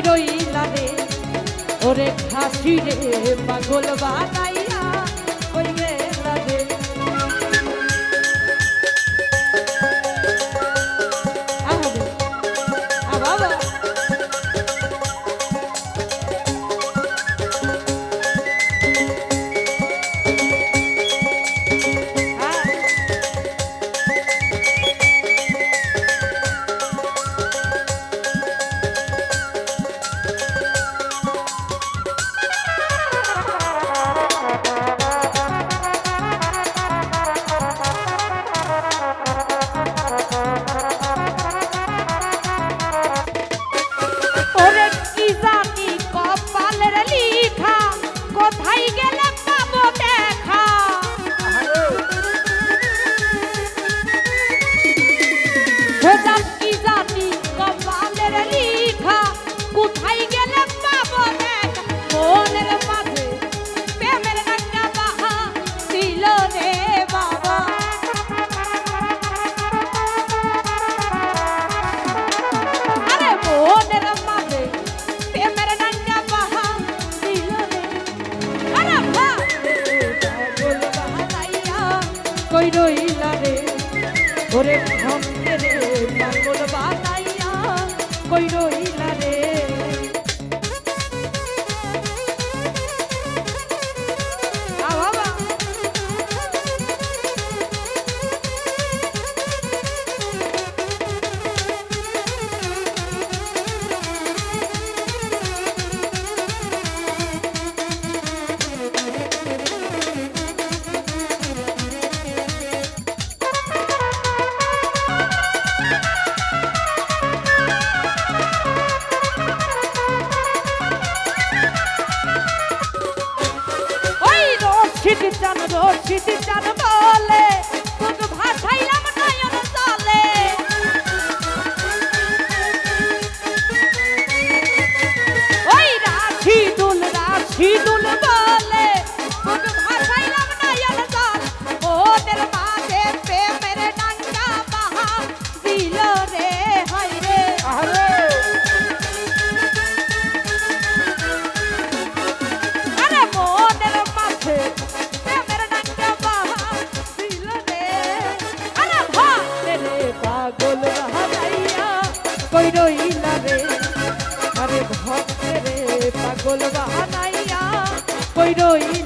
রইলা রে? ওরে খাসি রে পাগল বানাই কই রইলা রে? ওরে ভক্তের পাগল বানাইয়া কই রইলা রে? রশিদ চান রশিদ চান পাগল বাহানাইয়া কই রই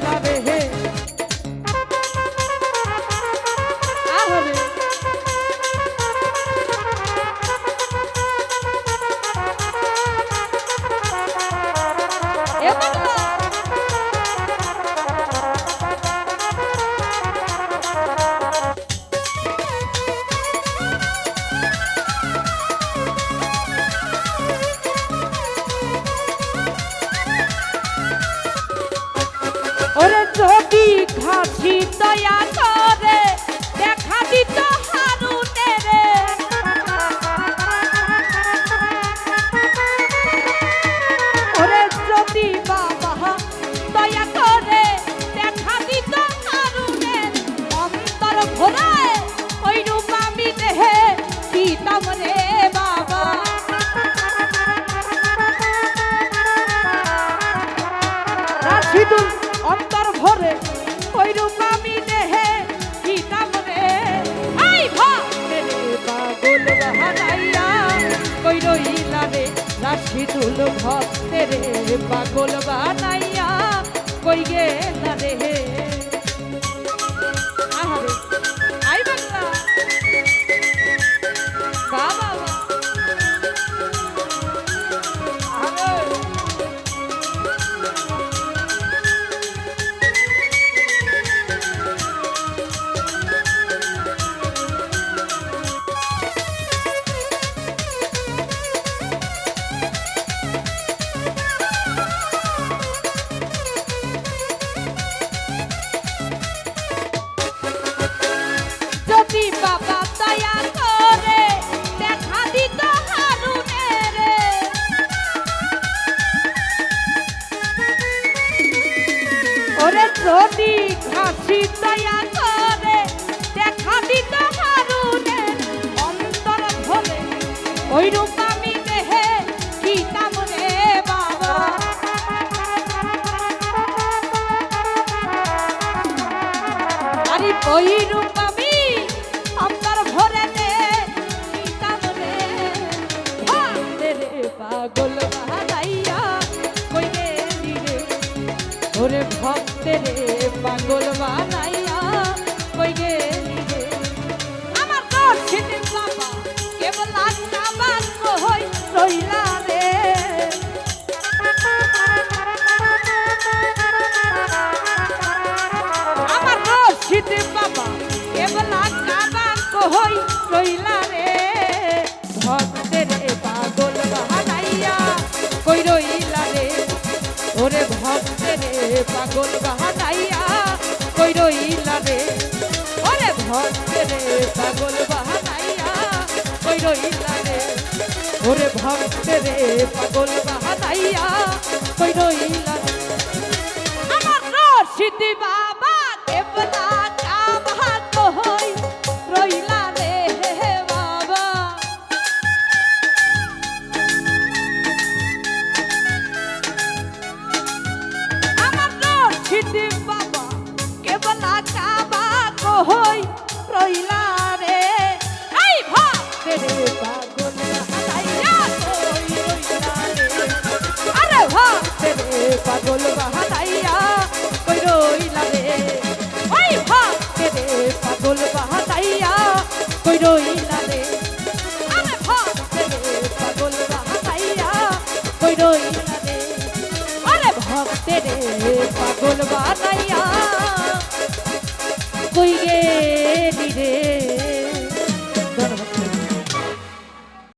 হারাইয়া কই রইলা রে? রাশি তুল ভক্তের পাগল বানাইয়া কই গেলা রে? ওরে যদি খাসি দয়া করে দেখা দিত হারুনের, অন্তর ভোলে ওই রূপ আমি দেহে কি দাম রে বাবা আরে ওই রূপ পাগল বাহাইয়া কইরে দিরে ওরে ভক্তের পাগল বানা পাগল বাহানাইয়া কই রইলা রে? ওরে ভক্ত রে, পাগল বাহানাইয়া কই রইলা রে? ওরে ভক্ত রে, পাগল বাহানাইয়া কই রইলা রে? আমার রশিদি বাবা রই আরে ভক্তের পাগল বানাইয়া কই গে